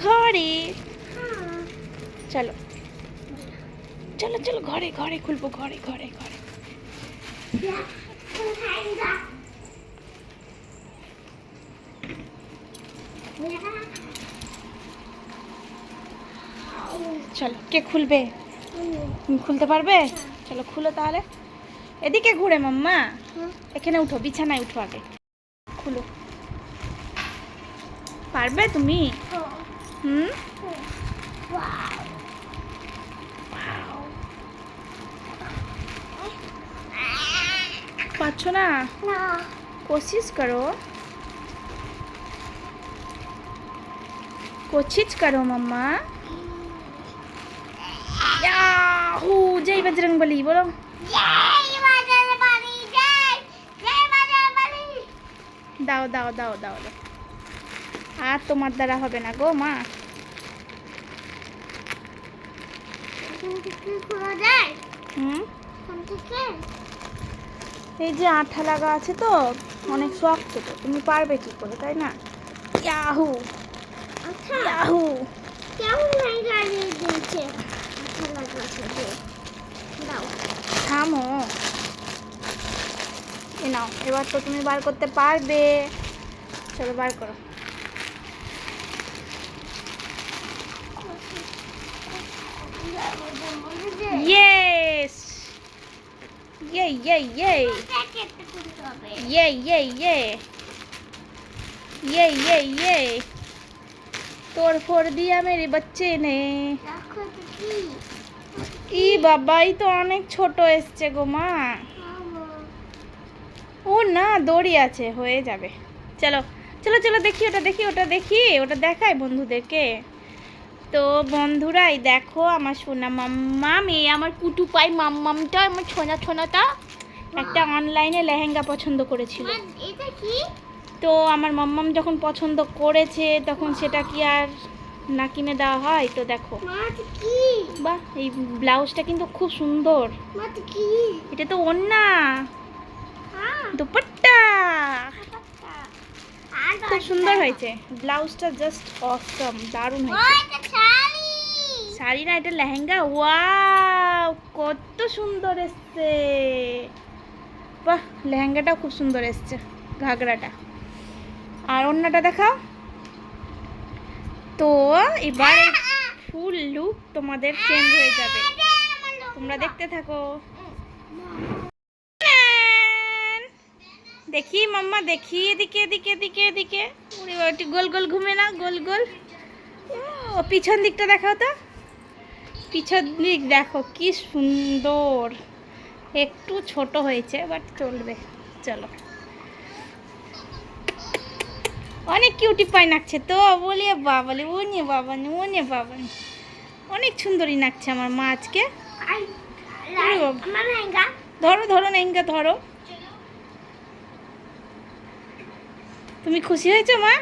ঘরে। চলো। চলো চলো ঘরে ঘরে খুলবো ঘরে ঘরে ঘরে। চলো কে খুলবে? খুলতে পারবে? চলো খুলো তাহলে। এদিকে ঘুরে মাম্মা। এখানে উঠো বিছানায় উঠো আগে। খুলো। পারবে তুমি? হুম পারছো না कोशिश करो कोशिश करो मम्मा याहू जय बजरंग बली बोलो দাও দাও দাও দাও দাও আর তোমার দ্বারা হবে না গো মা। হুম? এই যে আঠা লাগা আছে তো অনেক শক্ত তো তুমি পারবে কি করে তাই না? ইয়াহু ইয়াহু থামো। এ নাও এবার তো তুমি বার করতে পারবে। চলো বার করো। ইয়েস ইয়ে ইয়ে ইয়ে ইয়ে ইয়ে ইয়ে ইয়ে ইয়ে ইয়ে তোর ফোর দিয়া মেরে বাচ্চে নে ই বাবাই তো অনেক ছোট এসছে গো মা ও না দড়ি আছে হয়ে যাবে চলো চলো চলো দেখি ওটা দেখি ওটা দেখি ওটা দেখায় বন্ধুদেরকে তো বন্ধুরাই দেখো আমার সোনা মাম্মাম এই আমার কুটু পাই মাম্মামটা আমার ছোনা ছোনাটা একটা অনলাইনে লেহেঙ্গা পছন্দ করেছিল। তো আমার মাম্মাম যখন পছন্দ করেছে তখন সেটা কি আর না কিনে দেওয়া হয়? তো দেখো। বাহ এই ব্লাউজটা কিন্তু খুব সুন্দর। এটা তো ওন্না হ্যাঁ দুপাট্টা আর খুব সুন্দর হয়েছে? ব্লাউজটা জাস্ট অসম দারুণ হয়েছে। শাড়ি। শাড়ি না এটা লেহেঙ্গা? ওয়াও কত সুন্দর এসছে। বাহ লেহেঙ্গাটাও খুব সুন্দর এসছে ঘাগরাটা। আর অন্যটা দেখাও। তো এবার ফুল লুক তোমাদের চেঞ্জ হয়ে যাবে। তোমরা দেখতে থাকো। দেখি মাম্মা দেখি এদিকে এদিকে এদিকে এদিকে। ওরে বাবা, একটু গোল গোল ঘুমে না গোল গোল। ও পিছন দিকটা দেখাও তো। পিছন দিক দেখো কি সুন্দর। একটু ছোট হয়েছে বাট চলবে। চলো। অনেক কিউটি পাই নাকছে তো বলি বাবালি ও নিয়ে বাবা নি ও নিয়ে বাবা নি। অনেক সুন্দরী নাকছে আমার মা আজকে। ধরো ধরো নেঙ্গা ধরো। তুমি খুশি হয়েছো মা?